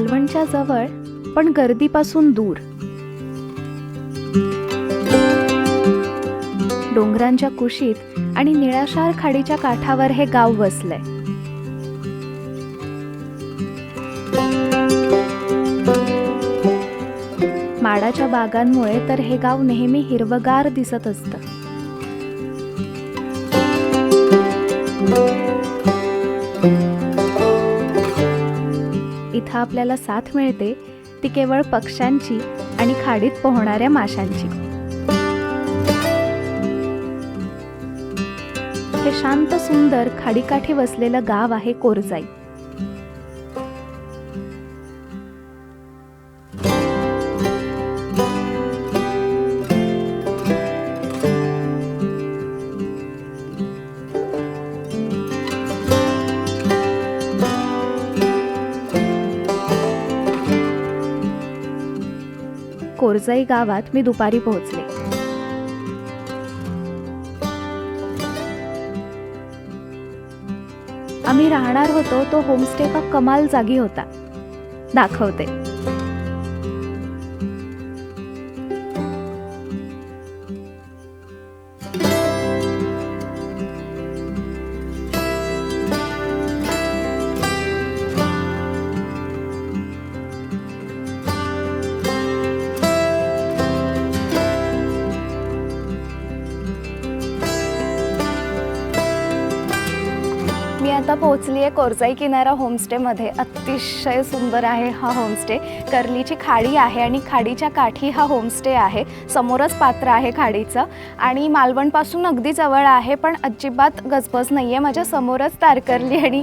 मालवणच्या जवळ पण गर्दीपासून दूर. डोंगरांच्या कुशीत आणि निळाशार खाडीच्या काठावर हे गाव वसलंय माडाच्या बागांमुळे तर हे गाव नेहमी हिरवगार दिसत असतं. जिथं आपल्याला साथ मिळते ती केवळ पक्ष्यांची आणि खाडीत पोहणाऱ्या माशांची. हे शांत सुंदर खाडीकाठी वसलेलं गाव आहे कोरजाई. कोरजाई गावात मी दुपारी पोहोचले. आम्ही राहणार होतो तो होमस्टे का कमाल जागी होता. दाखवते. कोरजाई किनारा होमस्टेमध्ये अतिशय सुंदर आहे हा होमस्टे. कर्लीची खाडी आहे आणि खाडीच्या काठी हा होमस्टे आहे. समोरच पात्र आहे खाडीचं. आणि मालवणपासून अगदी जवळ आहे पण अजिबात गजबज नाही आहे माझ्या समोरच तारकर्ली आणि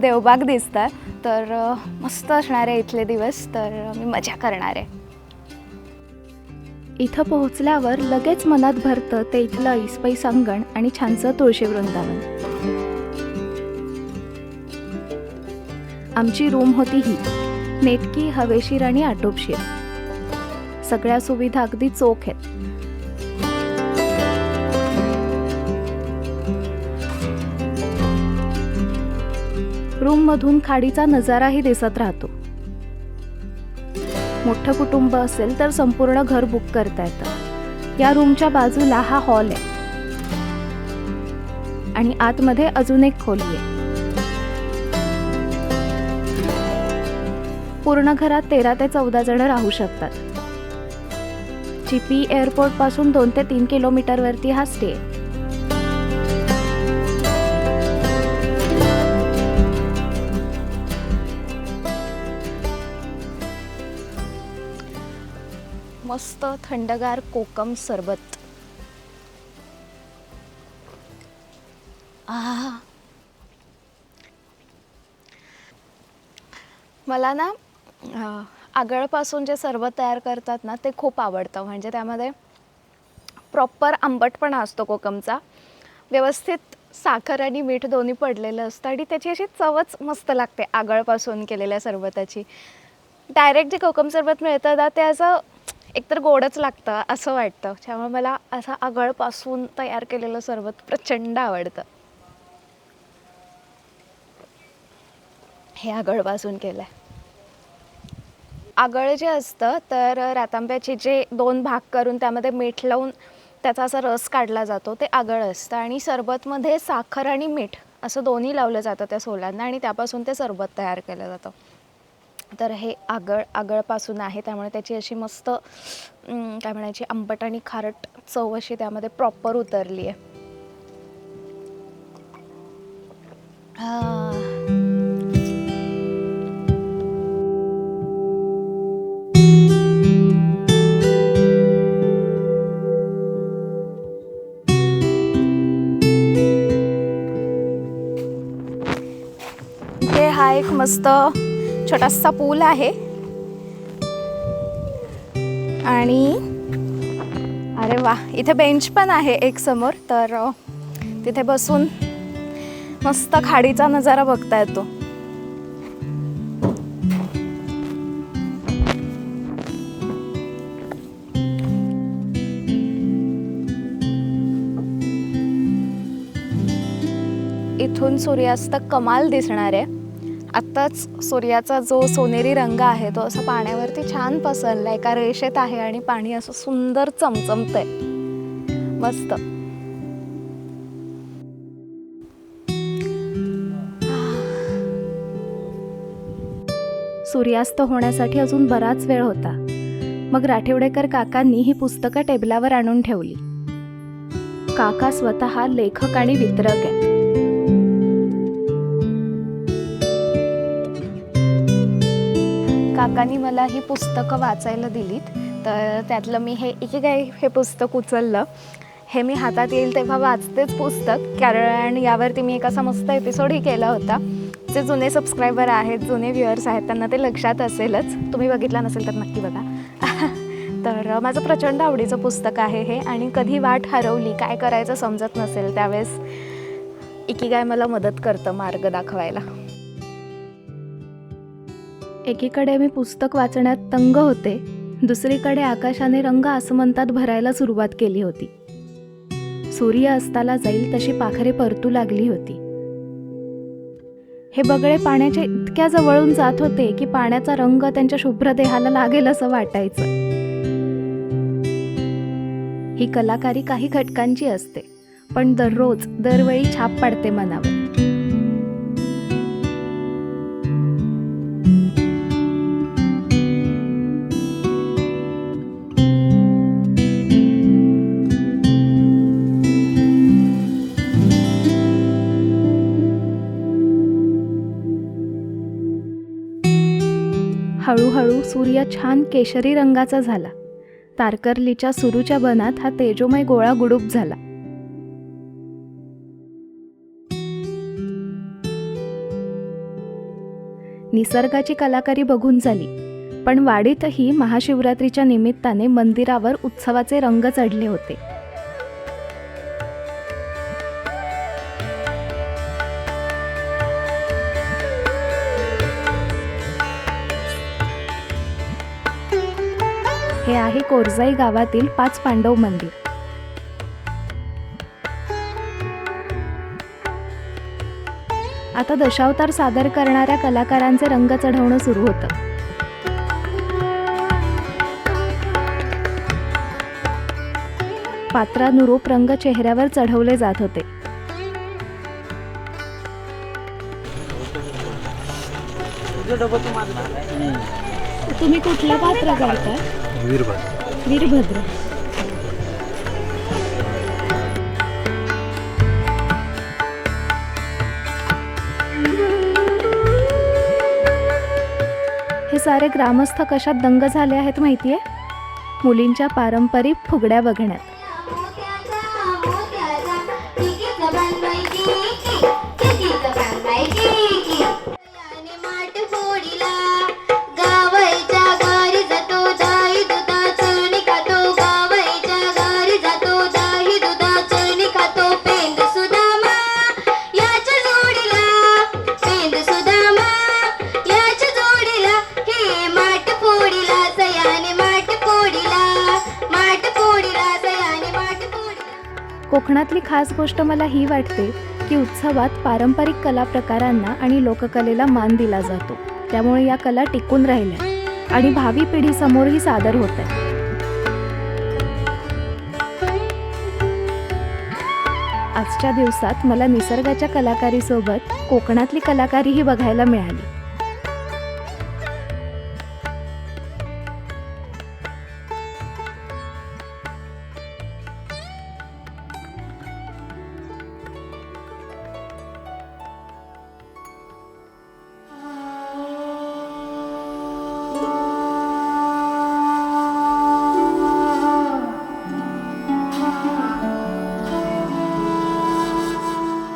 देवबाग दिसतात तर मस्त असणार आहे इथले दिवस. तर मी मजा करणार आहे. इथं पोहोचल्यावर लगेच मनात भरतं ते इथलं ऐसपै संगण आणि छानसं तुळशी वृंदावन. आमची रूम होती ही. नेटकी हवेशीर आणि आटोपशीर. सगळ्या सुविधा अगदी चोख आहेत. रूम मधून खाडीचा नजाराही दिसत राहतो. मोठं कुटुंब असेल तर संपूर्ण घर बुक करता येतं. या रूमच्या बाजूला हा हॉल आहे. आणि आतमध्ये अजून एक खोली आहे. पूर्ण घरात तेरा ते चौदा जण राहू शकतात. चिपी एअरपोर्टपासून दोन ते तीन किलोमीटर वरती हा स्टे. मस्त थंडगार कोकम सरबत. आहा मला ना आगळपासून जे सरबत तयार करतात ना ते खूप आवडतं. म्हणजे त्यामध्ये प्रॉपर आंबटपणा असतो कोकमचा. व्यवस्थित साखर आणि मीठ दोन्ही पडलेलं असतं आणि त्याची अशी चवच मस्त लागते आगळपासून केलेल्या सरबताची. डायरेक्ट जे कोकम सरबत मिळतं ना ते असं एकतर गोडच लागतं असं वाटतं. त्यामुळे मला असं आगळपासून तयार केलेलं सरबत प्रचंड आवडतं. हे आगळपासून केलं आहे आगळ जे असतं तर रातांब्याचे जे दोन भाग करून त्यामध्ये मीठ लावून त्याचा असा रस काढला जातो ते आगळ असतं. आणि सरबतमध्ये साखर आणि मीठ असं दोन्ही लावलं जातं त्या सोलांना आणि त्यापासून ते सरबत तयार केलं जातं. तर हे आगळ आगळपासून आहे. त्यामुळे त्याची अशी मस्त काय म्हणायची आंबट आणि खारट चव अशी त्यामध्ये प्रॉपर उतरली आहे हा एक मस्त छोटासा पूल आहे. आणि अरे वा इथे बेंच पण आहे एक समोर तर तिथे बसून मस्त खाडीचा नजारा बघता येतो. इथून सूर्यास्त कमाल दिसणार आहे. आत्ताच सूर्याचा जो सोनेरी रंग आहे तो असा पाण्यावरती छान पसरला एका रेषेत आहे आणि पाणी असं सुंदर चमचमतंय. मस्त. सूर्यास्त होण्यासाठी अजून बराच वेळ होता. मग राठेवडेकर काकांनी ही पुस्तकं टेबलावर आणून ठेवली. काका स्वतः लेखक आणि वितरक आहे काकांनी मला ही पुस्तकं वाचायला दिलीत. तर त्यातलं मी हे इकिगाई हे पुस्तक उचललं. हे मी हातात येईल तेव्हा वाचतेच पुस्तक. कारण यावरती मी एक असा मस्त एपिसोडही केला होता. जे जुने सबस्क्रायबर आहेत जुने व्ह्युअर्स आहेत त्यांना ते लक्षात असेलच. तुम्ही बघितलं नसेल तर नक्की बघा. तर माझं प्रचंड आवडीचं पुस्तक आहे हे. आणि कधी वाट हरवली काय करायचं समजत नसेल त्यावेळेस इकिगाय मला मदत करतं मार्ग दाखवायला. एकीकडे मी पुस्तक वाचण्यात तंग होते दुसरीकडे आकाशाने रंग आसमंतात भरायला सुरुवात केली होती. सूर्य अस्ताला जाईल तशी पाखरे परतू लागली होती. हे बगळे पाण्याच्या इतक्या जवळून जात होते की पाण्याचा रंग त्यांच्या शुभ्र देहाला लागेल असं वाटायचं. ही कलाकारी काही घटकांची असते पण दररोज दरवेळी छाप पाडते मनावर. हळूहळू सूर्य छान केशरी रंगाचा झाला. तारकर्लीच्या सुरूच्या बनात हा तेजोमय गोळा गुडूप झाला. निसर्गाची कलाकारी बघून झाली पण वाडीतही महाशिवरात्रीच्या निमित्ताने मंदिरावर उत्सवाचे रंग चढले होते. आहे कोरजाई गावातील पाच पांडव मंदिर. आता दशावतार सादर करणाऱ्या कलाकारांचे रंग चढवणं सुरू होतं. पात्रानुरूप रंग चेहऱ्यावर चढवले जात होते. तुम्ही कुठलं पात्र करता वीरभद्र. वीरभद्र. हे सारे ग्रामस्थ कशात दंग झाले आहेत माहिती आहे मुलींच्या पारंपरिक फुगड्या बघण्यात. खास गोष्ट मला ही वाटते की उत्सवात पारंपरिक कला प्रकारांना आणि लोककलेला मान दिला जातो. त्यामुळे या कला टिकून राहिल्या आणि भावी पिढीसमोरही सादर होत आहे आजच्या दिवसात मला निसर्गाच्या कलाकारीसोबत कोकणातली कलाकारीही बघायला मिळाली.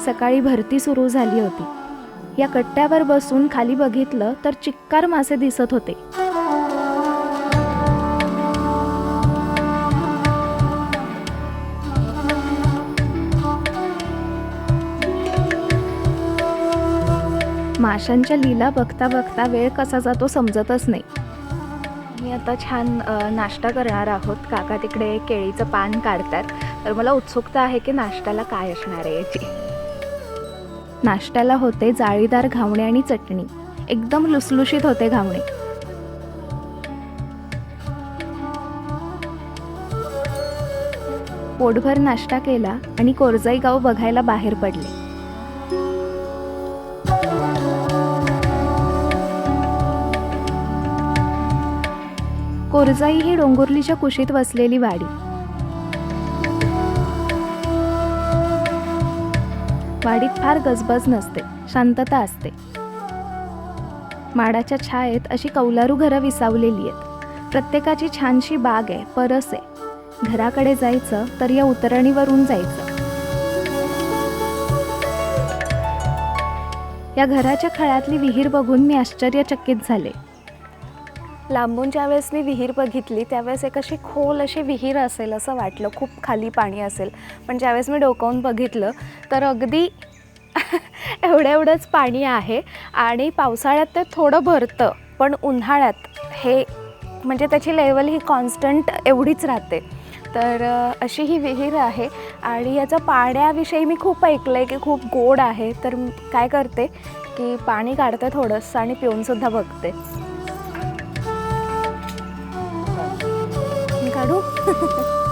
सकाळी भरती सुरू झाली होती. या कट्ट्यावर बसून खाली बघितलं तर चिक्कार मासे दिसत होते. माशांच्या लीला बघता बघता वेळ कसा जातो समजतच नाही. मी आता छान नाश्ता करणार आहोत. काका तिकडे केळीचं पान काढतात. तर मला उत्सुकता आहे की नाश्त्याला काय असणार आहे याची. नाश्त्याला होते जाळीदार घावणे आणि चटणी. एकदम लुसलुशीत होते घावणे. पोटभर नाश्ता केला आणि कोरजाई गाव बघायला बाहेर पडले. कोरजाई ही डोंगुर्लीच्या कुशीत वसलेली वाडी. वाडीत फार गजबज नसते शांतता असते. माडाच्या छायेत अशी कौलारू घरं विसावलेली आहेत. प्रत्येकाची छानशी बाग आहे परस आहे. घराकडे जायचं तर या उतरणीवरून जायचं. या घराच्या खळ्यातली विहीर बघून मी आश्चर्यचकित झाले. लांबून ज्यावेळेस मी विहीर बघितली त्यावेळेस एक अशी खोल अशी विहीर असेल असं वाटलं. खूप खाली पाणी असेल. पण ज्यावेळेस मी डोकावून बघितलं तर अगदी एवढं एवढंच पाणी आहे आणि पावसाळ्यात ते थोडं भरतं पण उन्हाळ्यात हे म्हणजे त्याची लेवल ही कॉन्स्टंट एवढीच राहते. तर अशी ही विहीर आहे आणि याचं पाण्याविषयी मी खूप ऐकलं आहे की खूप गोड आहे. तर काय करते की पाणी काढते थोडंसं आणि पिऊनसुद्धा बघते. मी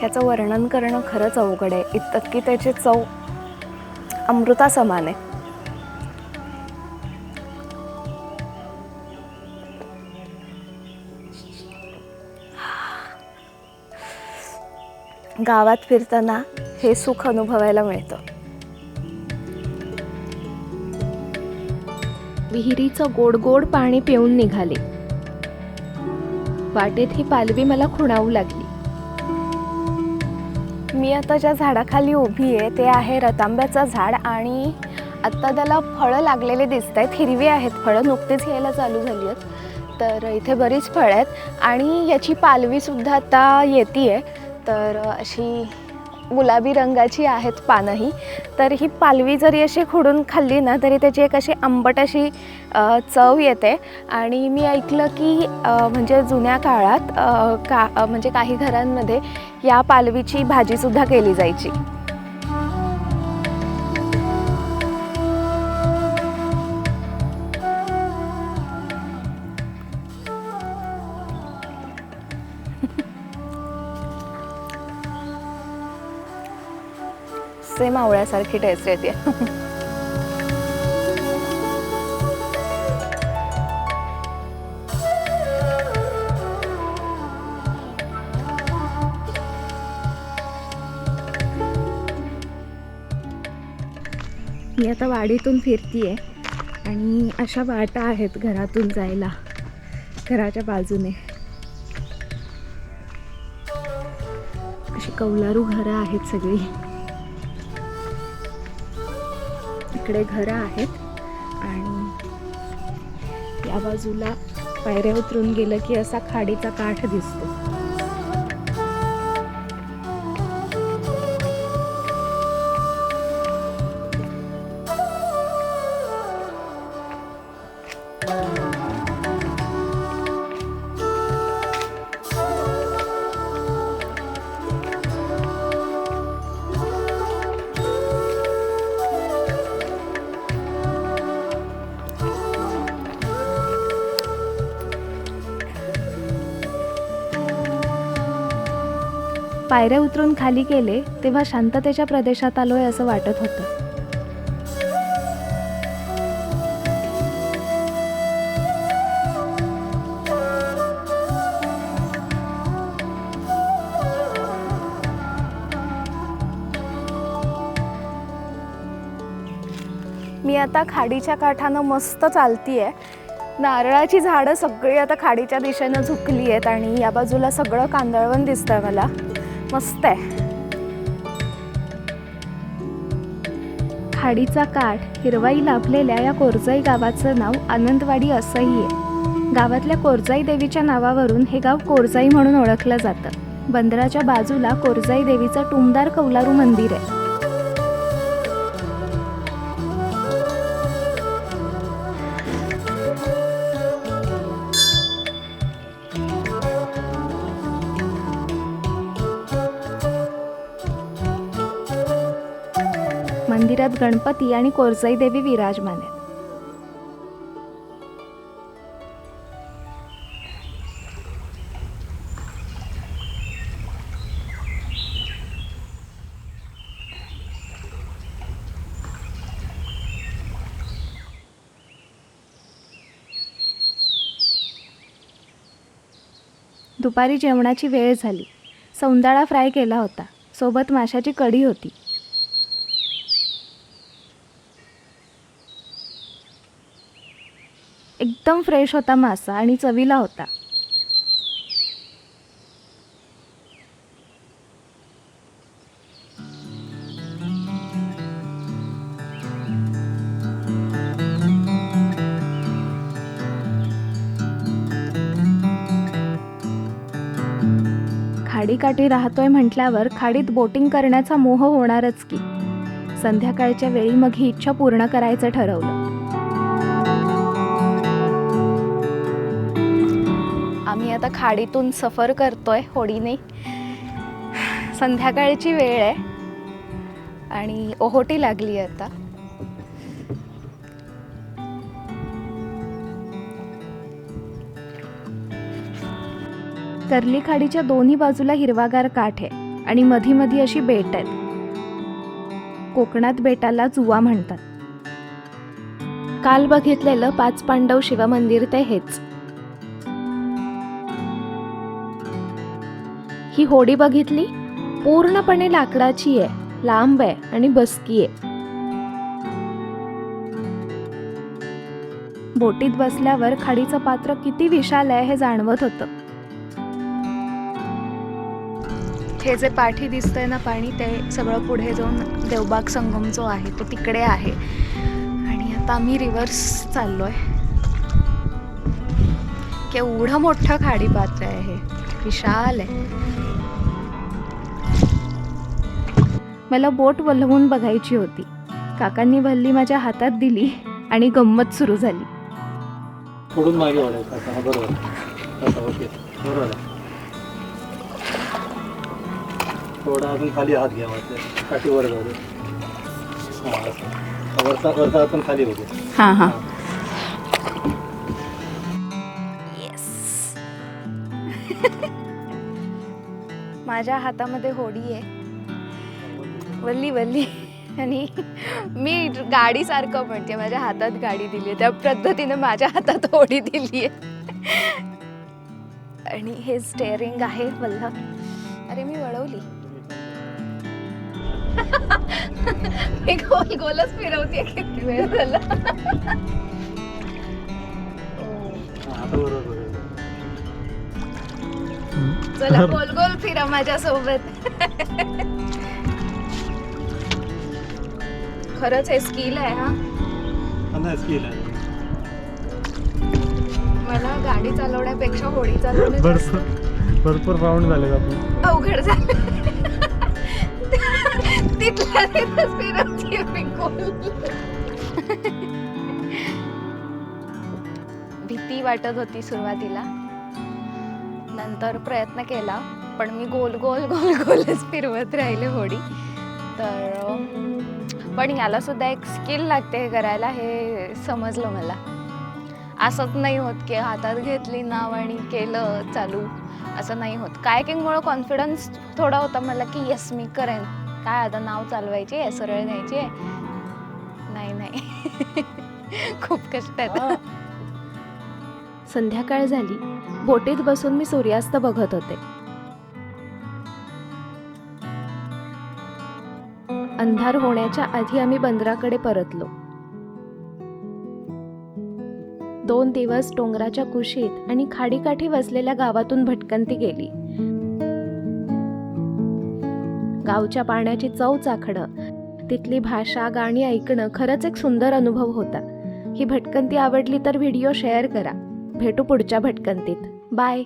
ह्याचं वर्णन करणं खरंच अवघड आहे. इतक की त्याची चव अमृता समान आहे गावात फिरताना हे सुख अनुभवायला मिळतं. विहिरीचं गोड गोड पाणी पिऊन निघाले. वाटेत ही पालवी मला खुणावू लागली. मी आता ज्या झाडाखाली उभी आहे ते आहे रतांब्याचं झाड आणि आत्ता त्याला फळं लागलेले दिसत आहेत. हिरवी आहेत फळं. नुकतीच यायला चालू झाली आहेत. तर इथे बरीच फळं आहेत. आणि याची पालवीसुद्धा आता येते आहे तर अशी गुलाबी रंगाची आहेत पानंही. तर ही पालवी जरी अशी खुडून खाल्ली ना तरी त्याची एक अशी आंबट अशी चव येते. आणि मी ऐकलं की म्हणजे जुन्या काळात का म्हणजे काही घरांमध्ये या पालवीची भाजीसुद्धा केली जायची. सेम मावळ्यासारखी टेस्ट येते. मी आता वाडीतून फिरतीये आणि अशा वाटा आहेत घरातून जायला घराच्या बाजूने. अशी कौलारू घरं आहेत सगळी. इकडे घरं आहेत. आणि या बाजूला पायऱ्या उतरून गेलं की असा खाडीचा काठ दिसतो. पायऱ्या उतरून खाली गेले तेव्हा शांततेच्या प्रदेशात आलोय असं वाटत होतं. मी आता खाडीच्या काठानं मस्त चालतीये. नारळाची झाडं सगळी आता खाडीच्या दिशेनं झुकली आहेत आणि या बाजूला सगळं कांदळवन दिसतंय मला. मस्त आहे. खाडीचा काठ हिरवाई लाभलेल्या या कोरजाई गावाचं नाव आनंदवाडी असंही आहे. गावातल्या कोरजाई देवीच्या नावावरून हे गाव कोरजाई म्हणून ओळखलं जातं. बंदराच्या बाजूला कोरजाई देवीचं टुमदार कौलारू मंदिर आहे. गणपती आणि कोरजाई देवी विराजमान आहेत. दुपारी जेवणाची वेळ झाली. सौंदाळा फ्राय केला होता. सोबत माशाची कढी होती. एकदम फ्रेश होता मासा आणि चवीला होता. खाडीकाठी राहतोय म्हटल्यावर खाडीत बोटिंग करण्याचा मोह होणारच की. संध्याकाळच्या वेळी मग ही इच्छा पूर्ण करायचं ठरवलं. आम्ही आता खाडीतून सफर करतोय होडीने. संध्याकाळची वेळ आहे. आणि ओहोटी लागली आहे आता. कर्ली खाडीच्या दोन्ही बाजूला हिरवागार काठ आहे आणि मधी मधी अशी बेट आहेत. कोकणात बेटाला जुवा म्हणतात. काल बघितलेलं पाच पांडव शिवमंदिर ते हेच. ही होडी बघितली? पूर्णपणे लाकडाची आहे लांब आहे आणि बसकी आहे. बोटीत बसल्यावर खाडीचं पात्र किती विशाल आहे हे जाणवत होतं. हे जे पाठी दिसतंय ना पाणी ते सगळं पुढे जाऊन देवबाग संगम जो आहे तो तिकडे आहे. आणि आता आम्ही रिव्हर्स चाललोय. केवढं मोठं खाडी पात्र आहे हे. विशाल आहे. मला बोट वलवून बघायची होती. काकांनी वल्ली माझ्या हातात दिली आणि गंमत सुरू झाली. पुढून मागे वाढायचं असं हा बरोबर. असं ओके. बरोबर आहे. थोडा अजून खाली हात घ्या वाटतं. काठी वर जाऊ वरचा वरचा हातून खाली होते हां. हां. माझ्या हातामध्ये होडी आहे. वल्ली वल्ली. आणि मी गाडीसारखं म्हणते माझ्या हातात गाडी दिली आहे. त्या पद्धतीने माझ्या हातात होडी दिली आहे. आणि हे स्टेअरिंग आहे वल्ल अरे मी वळवली. मी गोल गोलच फिरवते किती वेळ झाला. चला गोल गोल फिरा माझ्यासोबत. खरंच हे स्किल आहे हा. नाही स्किल आहे. मला गाडी चालवण्यापेक्षा होडी चालवणे भरपूर भरपूर राऊंड झाले आपण. अवघड झालं. तिथल्या तिथंच फिरवते मी गोल. भीती वाटत होती सुरुवातीला. नंतर प्रयत्न केला पण मी गोल गोल गोल गोलच फिरवत राहिले होडी. तर पण याला सुद्धा एक स्किल लागते हे करायला हे समजलं मला. असंच नाही होत की हातात घेतली नाव आणि केलं चालू असं नाही होत. कायकिंगमुळं कॉन्फिडन्स थोडा होता मला की येस मी करेन. काय आता नाव चालवायचे आहे? सरळ न्यायची आहे? नाही नाही. खूप कष्ट आहेत. संध्याकाळ झाली. बोटीत बसून मी सूर्यास्त बघत होते. अंधार होण्याच्या आधी आम्ही बंदराकडे परतलो. दोन दिवस डोंगराच्या कुशीत आणि खाडीकाठी वसलेल्या गावातून भटकंती गेली. गावच्या पाण्याची चव चाखणं तिथली भाषा गाणी ऐकणं खरंच एक सुंदर अनुभव होता. ही भटकंती आवडली तर व्हिडिओ शेअर करा. भेटू पुढच्या भटकंतीत. बाय.